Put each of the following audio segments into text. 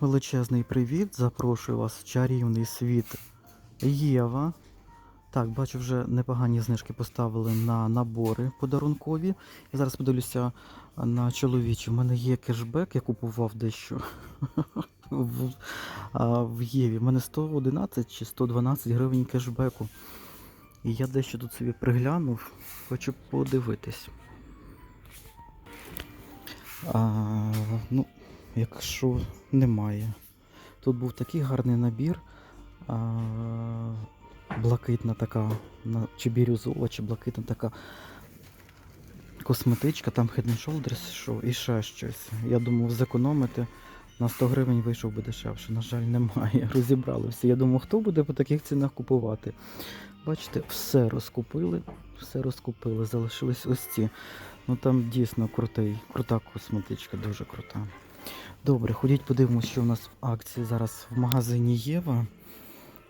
величезний привіт. Запрошую вас в чарівний світ Єва. Так, бачу, вже непогані знижки поставили на набори подарункові. Я зараз подивлюся на чоловічі. У мене є кешбек, я купував дещо в, Єві. У мене 111 чи 112 гривень кешбеку. І я дещо тут собі приглянув, хочу подивитись. А, ну, якщо немає. Тут був такий гарний набір. А, блакитна така, чи бірюзова, чи блакитна така косметичка, там Head and що, і ще щось. Я думав зекономити. На 100 гривень вийшов би дешевше. На жаль, немає. Розібрали все. Я думав, хто буде по таких цінах купувати. Бачите, все розкупили, все розкупили. Залишились ось ці. Ну там дійсно крутий, крута косметичка, дуже крута. Добре, ходіть подивимось, що у нас в акції зараз в магазині Єва.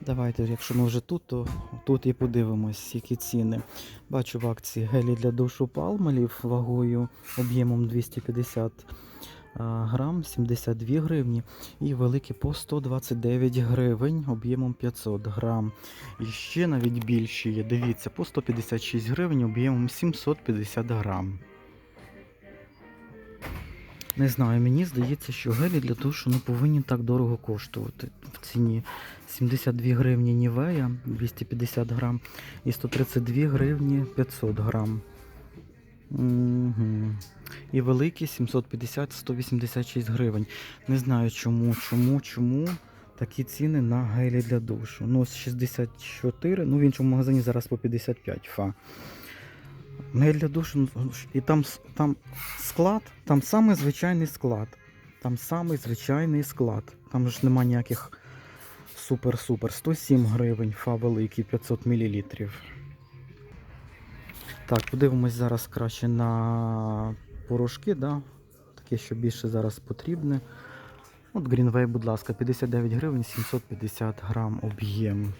Давайте, якщо ми вже тут, то тут і подивимось, які ціни. Бачу в акції гелі для душу палмалів вагою об'ємом 250 грам, 72 гривні. І великі по 129 гривень об'ємом 500 грам. І ще навіть більші є. Дивіться, по 156 гривень об'ємом 750 грам. Не знаю, мені здається, що гелі для душу не повинні так дорого коштувати в ціні. 72 гривні Нівея 250 грам і 132 гривні 500 грам. Угу. І великі 750-186 гривень. Не знаю чому, чому, чому такі ціни на гелі для душу. Ну, 64, ну в іншому магазині зараз по 55 фа. Гель для душу, ну, і там, там склад, там самий звичайний склад. Там самий звичайний склад. Там ж нема ніяких супер-супер. 107 гривень, фа великий, 500 мл. Так, подивимось зараз краще на порошки, да? таке, що більше зараз потрібне. От Greenway, будь ласка, 59 гривень, 750 грам об'єм.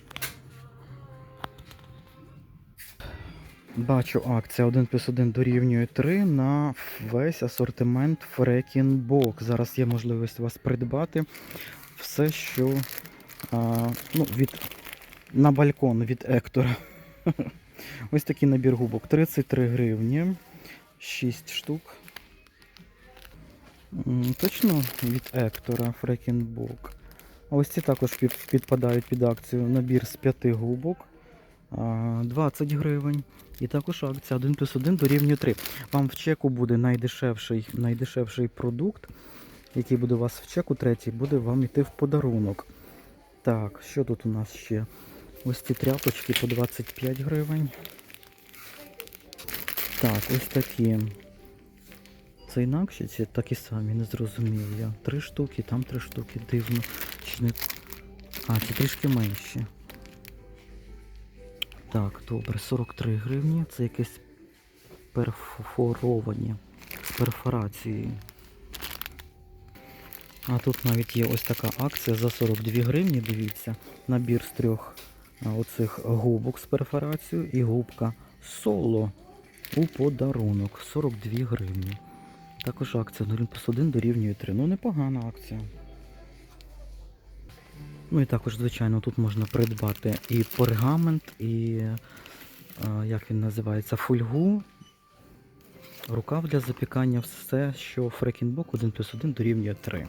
Бачу акція 1 плюс 1 дорівнює 3 на весь асортимент Фрекінбок. Зараз є можливість вас придбати все, що а, ну, від, на балкон від Ектора. Ось такий набір губок. 33 гривні. 6 штук. Точно від Ектора Фрекінбок. Ось ці також підпадають під акцію. Набір з 5 губок. А, 20 гривень. І також акція 1 плюс 1 дорівнює 3. Вам в чеку буде найдешевший, найдешевший продукт, який буде у вас в чеку третій, буде вам йти в подарунок. Так, що тут у нас ще? Ось ці тряпочки по 25 гривень. Так, ось такі. Це інакші, чи такі самі, не зрозумів я. Три штуки, там три штуки, дивно. А, ці трішки менші. Так, добре, 43 гривні. Це якесь перфоровані з перфорацією. А тут навіть є ось така акція за 42 гривні, дивіться. Набір з трьох оцих губок з перфорацією і губка соло у подарунок 42 гривні. Також акція 0 плюс 1 дорівнює 3. Ну, непогана акція. Ну і також, звичайно, тут можна придбати і пергамент, і як він називається, фольгу, рукав для запікання, все, що фрекінбок 1 плюс 1 дорівнює 3.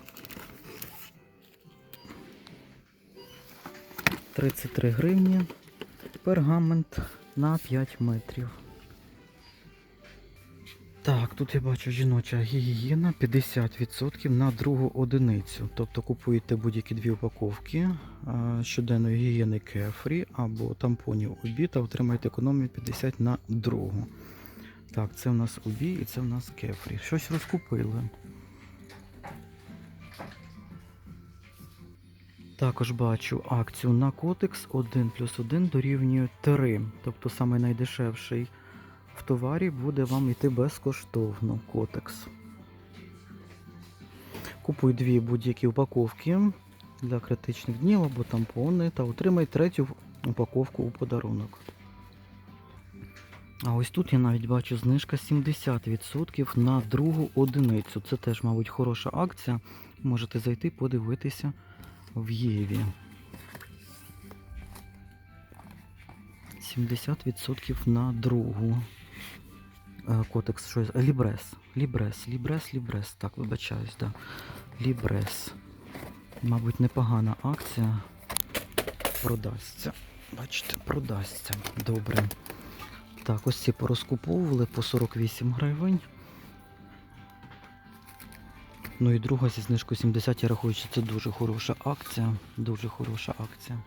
33 гривні. Пергамент на 5 метрів. Так, тут я бачу жіноча гігієна 50% на другу одиницю. Тобто купуєте будь-які дві упаковки щоденної гігієни кефрі або тампонів обі та отримаєте економію 50 на другу. Так, це в нас обі і це в нас кефрі. Щось розкупили. Також бачу акцію на котекс 1 плюс 1 дорівнює 3. Тобто найдешевший в товарі буде вам йти безкоштовно котекс. Купуй дві будь-які упаковки для критичних днів або тампони та отримай третю упаковку у подарунок. А ось тут я навіть бачу знижка 70% на другу одиницю. Це теж, мабуть, хороша акція. Можете зайти, подивитися в Єві. 70% на другу. Е, Котекс щось. Лібрес. Лібрес, Лібрес, Лібрес. Так, вибачаюсь, да. Лібрес. Мабуть, непогана акція. Продасться. Бачите, продасться. Добре. Так, ось ці порозкуповували по 48 гривень. Ну і друга зі знижкою 70, я рахую, що це дуже хороша акція. Дуже хороша акція.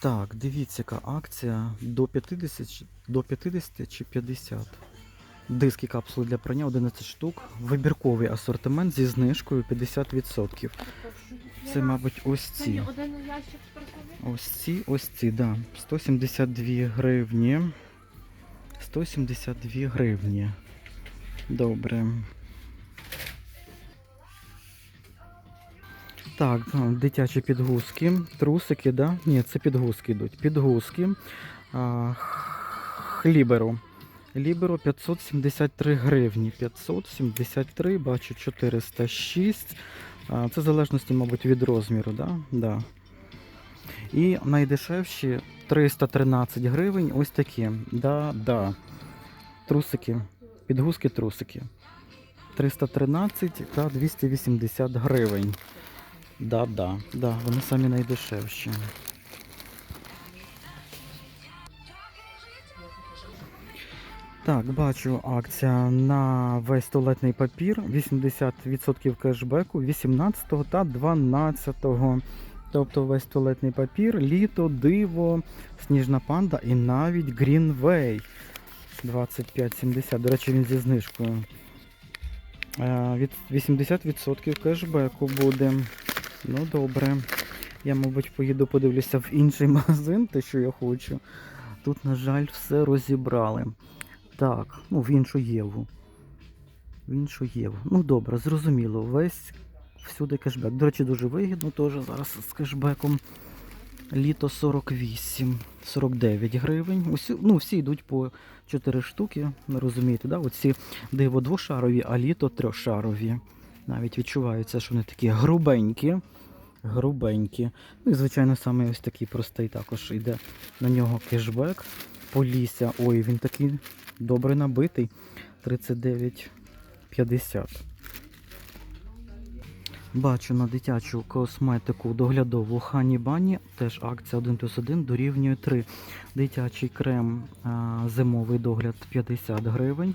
Так, дивіться, яка акція до 50, чи- до 50 чи 50. Диски капсули для прання 11 штук. Вибірковий асортимент зі знижкою 50%. Це, мабуть, ось ці. Ось ці, ось ці, да. 172 гривні. 172 гривні. Добре. Так, дитячі підгузки, трусики, да? Ні, це підгузки йдуть. Підгузки. А, х- Ліберо. Ліберо 573 гривні. 573, бачу 406. А, Це в залежності, мабуть, від розміру, да? Да. І найдешевші 313 гривень. Ось такі. Да, да. Трусики. Підгузки трусики. 313 та 280 гривень. Да, да, да, вони самі найдешевші. Так, бачу акція на весь туалетний папір. 80% кешбеку 18 та 12. Тобто весь туалетний папір, літо, диво, сніжна панда і навіть Greenway 25,70. До речі, він зі знижкою. Е, Від 80% кешбеку буде. Ну добре. Я, мабуть, поїду подивлюся в інший магазин, те, що я хочу. Тут, на жаль, все розібрали. Так, ну в іншу Єву. В іншу Єву. Ну добре, зрозуміло. Весь всюди кешбек. До речі, дуже вигідно теж зараз з кешбеком. Літо 48, 49 гривень. Усі, ну, всі йдуть по 4 штуки. Розумієте, да? Оці диво двошарові, а літо трьошарові. Навіть відчуваються, що вони такі грубенькі. Грубенькі. Ну і, звичайно, саме ось такий простий також йде на нього кешбек. Полісся. Ой, він такий добре набитий. 39,50. Бачу на дитячу косметику доглядову Хані Бані. Теж акція 1 плюс 1 дорівнює 3. Дитячий крем зимовий догляд 50 гривень.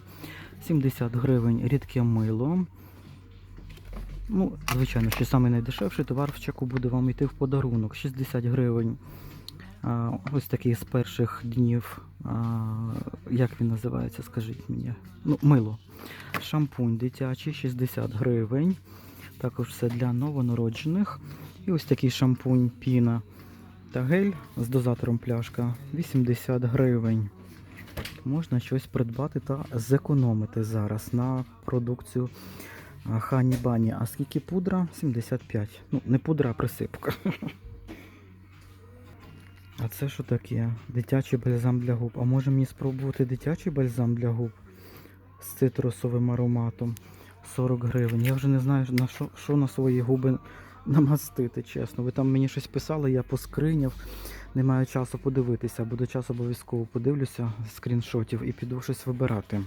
70 гривень рідке мило. Ну, звичайно, що найдешевший товар в чеку буде вам йти в подарунок. 60 гривень. Ось такий з перших днів. Як він називається, скажіть мені. Ну, мило. Шампунь дитячий 60 гривень. Також все для новонароджених. І ось такий шампунь піна та гель з дозатором пляшка 80 гривень. Можна щось придбати та зекономити зараз на продукцію Хані Бані. А скільки пудра? 75. Ну, не пудра, а присипка. А це що таке? Дитячий бальзам для губ. А може мені спробувати дитячий бальзам для губ з цитрусовим ароматом? 40 гривень. Я вже не знаю, на що, що на свої губи намастити, чесно. Ви там мені щось писали, я поскриняв. Не маю часу подивитися. Буде час обов'язково подивлюся скріншотів і піду щось вибирати.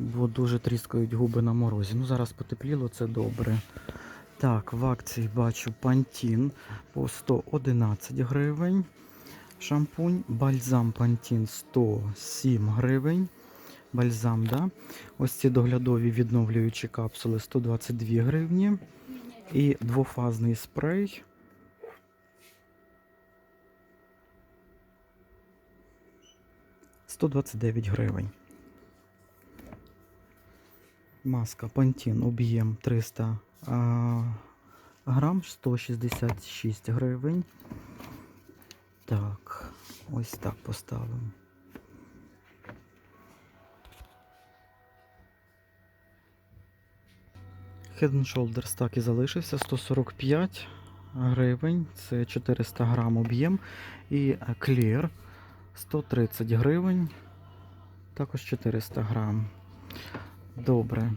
Бо дуже тріскають губи на морозі. Ну зараз потепліло, це добре. Так, в акції бачу пантін по 111 гривень. Шампунь, бальзам пантін 107 гривень. Бальзам, да? Ось ці доглядові відновлюючі капсули 122 гривні. І двофазний спрей. «129 гривень. Маска Pantene об'єм 300 а, грам 166 гривень. Так, ось так поставимо. Head and Shoulders так і залишився 145. гривень, це 400 грам об'єм. І Clear 130 гривень, також 400 грам. Добре.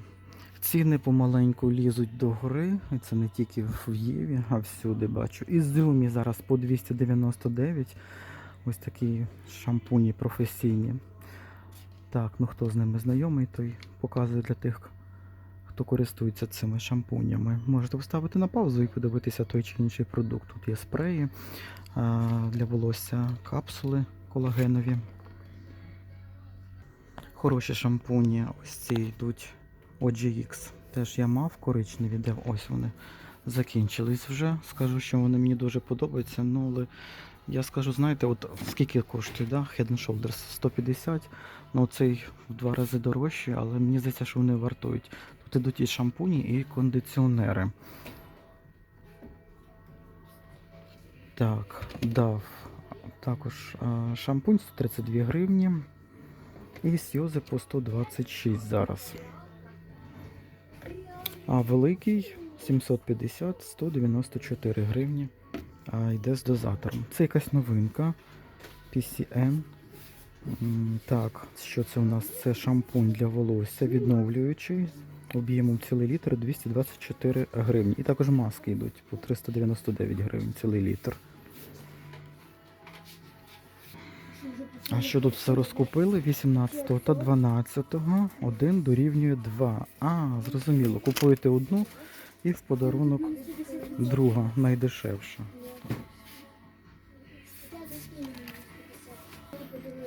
Ціни помаленьку лізуть до гори, це не тільки в Єві, а всюди бачу. І Зумі зараз по 299. Ось такі шампуні професійні. Так, ну хто з ними знайомий, той показує для тих, хто користується цими шампунями. Можете вставити на паузу і подивитися той чи інший продукт. Тут є спреї для волосся, капсули колагенові. Хороші шампуні, ось ці йдуть OGX. Теж я мав коричневі, де ось вони закінчились вже. Скажу, що вони мені дуже подобаються. Ну, але я скажу, знаєте, от скільки коштує, да? Head and Shoulders 150. Ну, цей в два рази дорожчий, але мені здається, що вони вартують. Тут ідуть і шампуні, і кондиціонери. Так, дав. Також а, шампунь 132 гривні. І сьози по 126 зараз. А великий 750 194 гривні. А йде з дозатором. Це якась новинка. PCN. Так, що це у нас? Це шампунь для волосся відновлюючий. Об'ємом цілий літр 224 гривні. І також маски йдуть по 399 гривень цілий літр. А що тут все розкупили? 18 та 12 один дорівнює 2. А, зрозуміло. Купуєте одну і в подарунок друга найдешевша.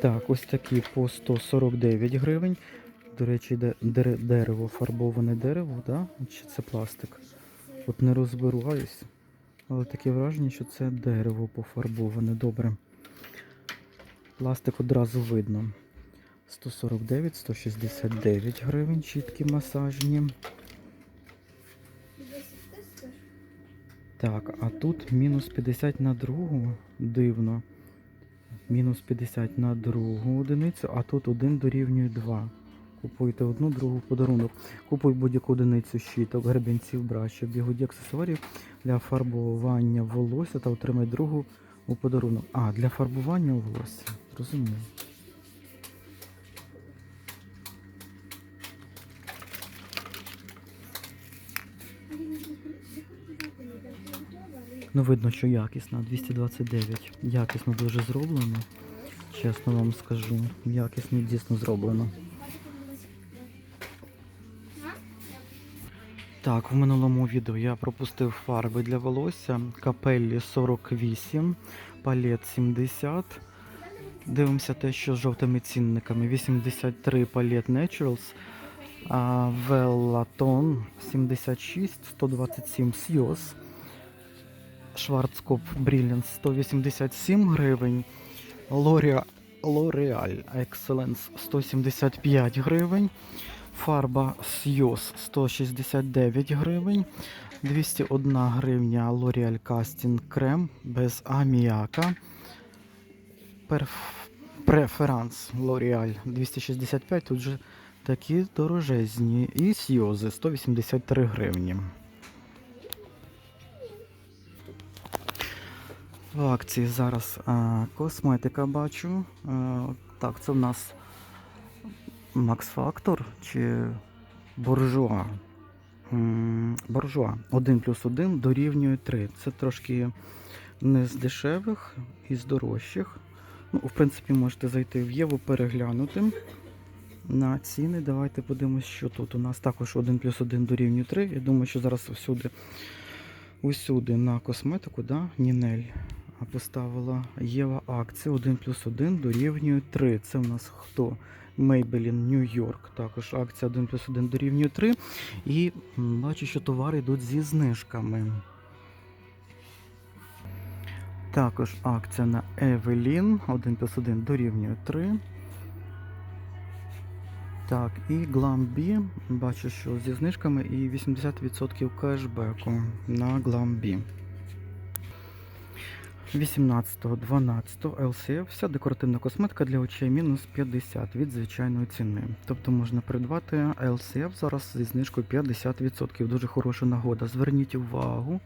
Так, ось такі по 149 гривень. До речі, дере- дерево, фарбоване дерево, да? чи це пластик? От не розбираюсь. Але таке враження, що це дерево пофарбоване. Добре. Пластик одразу видно. 149, 169 гривень, чіткі масажні. Так, а тут мінус 50 на другу. Дивно. Мінус 50 на другу одиницю, а тут один дорівнює 2. Купуйте одну, другу подарунок. Купуй будь-яку одиницю щіток, гребінців, брашів, бігоді аксесуарів для фарбування волосся та отримай другу у подарунок. А, для фарбування волосся. Розумію. Ну, видно, що якісно, 229. Якісно дуже зроблено. Чесно вам скажу. Якісно дійсно зроблено. Так, в минулому відео я пропустив фарби для волосся. Капеллі 48, палет 70. Дивимося те, що з жовтими цінниками. 83 палет Naturals. Велатон 76, 127 Сйоз. Шварцкоп Brilliance 187 гривень. L'Oreal Excellence 175 гривень. Фарба Сйоз 169 гривень. 201 гривня L'Oreal Casting Крем без аміака. Преферанс L'Oreal 265. Тут же такі дорожезні. І Сйози 183 гривні. В акції зараз а, косметика бачу. А, так, це в нас Max Factor чи Буржуа. М, Буржуа 1 плюс 1 дорівнює 3. Це трошки не з дешевих і з дорожчих. Ну, в принципі, можете зайти в Єву, переглянути на ціни. Давайте подивимось, що тут. У нас також 1 плюс 1 дорівнює 3. Я думаю, що зараз всюди, усюди на косметику, да? Нінель поставила Єва акцію 1 плюс 1 дорівнює 3. Це в нас хто? Maybelline New York. Також акція 1 плюс 1 дорівнює 3. І бачу, що товари йдуть зі знижками. Також акція на Evelyn 1 плюс 1 дорівнює 3. Так, і Glambi. Бачу, що зі знижками і 80% кешбеку на Glambi. 18-12 LCF, вся декоративна косметика для очей мінус 50 від звичайної ціни. Тобто можна придбати LCF зараз зі знижкою 50%. Дуже хороша нагода. Зверніть увагу.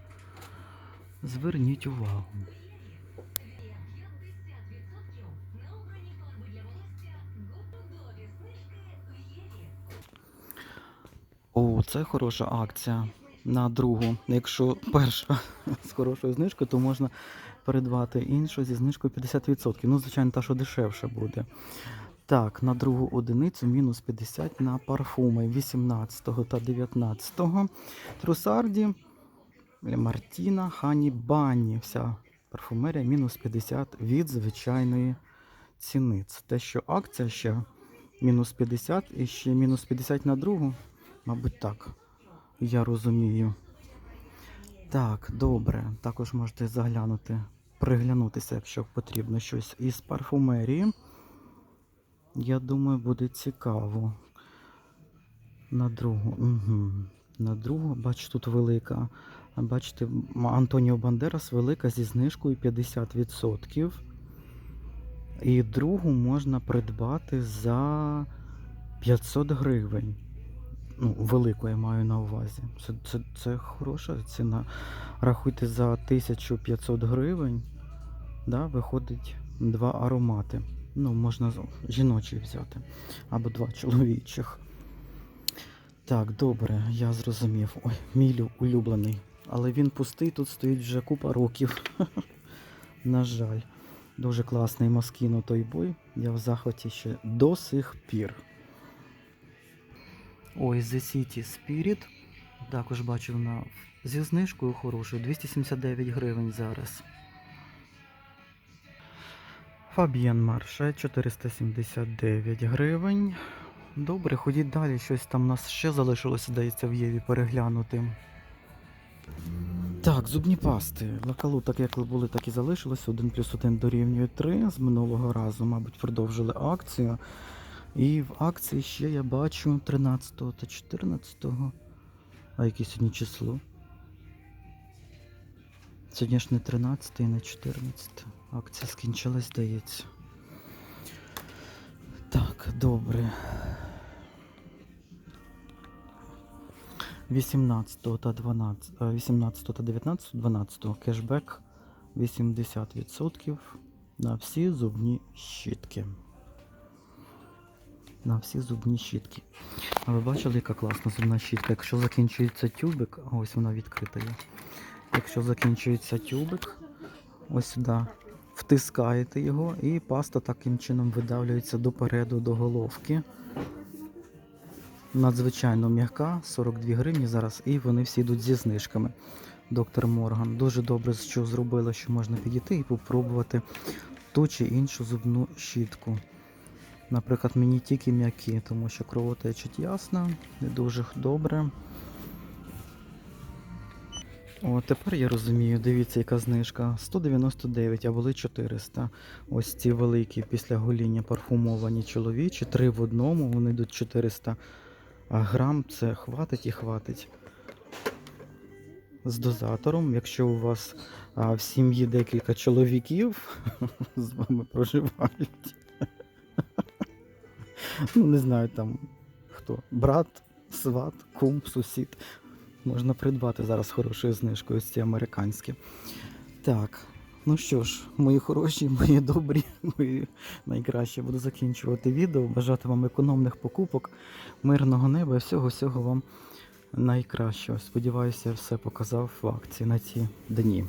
Зверніть увагу. О, це хороша акція на другу. Якщо перша з хорошою знижкою, то можна придбати іншу зі знижкою 50%. Ну, звичайно, та, що дешевше буде. Так, на другу одиницю мінус 50 на парфуми 18 та 19. Трусарді, Мартіна, Хані Банні. Вся парфумерія мінус 50 від звичайної ціни. Це те, що акція ще мінус 50 і ще мінус 50 на другу. Мабуть, так. Я розумію. Так, добре. Також можете заглянути, приглянутися, якщо потрібно щось із парфумерії. Я думаю, буде цікаво. На другу. Угу. На другу, бачу, тут велика. Бачите, Антоніо Бандерас велика зі знижкою 50%. І другу можна придбати за 500 гривень. Ну, велику я маю на увазі. Це, це, це хороша ціна. Рахуйте за 1500 гривень. Да, виходить два аромати. Ну, можна жіночий взяти. Або два чоловічих. Так, добре, я зрозумів. Ой, мій улюблений. Але він пустий, тут стоїть вже купа років. На жаль. Дуже класний Москіно той бой. Я в захваті ще до сих пір. Ой, The City Spirit. Також бачив на зі знижкою хорошою. 279 гривень зараз. Фабіан Марше 479 гривень. Добре, ходіть далі. Щось там у нас ще залишилося, здається, в Єві переглянути. Так, зубні пасти. Лакалу, так як були, так і залишилося. 1 плюс 1 дорівнює 3. З минулого разу, мабуть, продовжили акцію. І в акції ще я бачу 13 та 14. А яке сьогодні число? Сьогодні ж не 13 і не 14. Акція скінчилась, здається. Так, добре. 18 та 12, е, 18 та 19, 12 кешбек 80% на всі зубні щітки. На всі зубні щітки. А ви бачили, яка класна зубна щітка? Якщо закінчується тюбик, ось вона відкрита є. Якщо закінчується тюбик, ось сюди втискаєте його, і паста таким чином видавлюється допереду до головки. Надзвичайно м'яка, 42 гривні зараз, і вони всі йдуть зі знижками. Доктор Морган. Дуже добре, що зробили, що можна підійти і попробувати ту чи іншу зубну щітку. Наприклад, мені тільки м'які, тому що кровотечить ясно, не дуже добре. О, тепер я розумію, дивіться, яка знижка. 199, а були 400. Ось ці великі після гоління парфумовані чоловічі, три в одному, вони йдуть 400 грам, це хватить і хватить. З дозатором, якщо у вас а, в сім'ї декілька чоловіків з вами проживають. Ну, не знаю там хто. Брат, сват, кум, сусід. Можна придбати зараз хорошою знижкою ось ці американські. Так, ну що ж, мої хороші, мої добрі, мої найкращі. Буду закінчувати відео. Бажати вам економних покупок, мирного неба і всього-всього вам найкращого. Сподіваюся, все показав в акції на ці дні.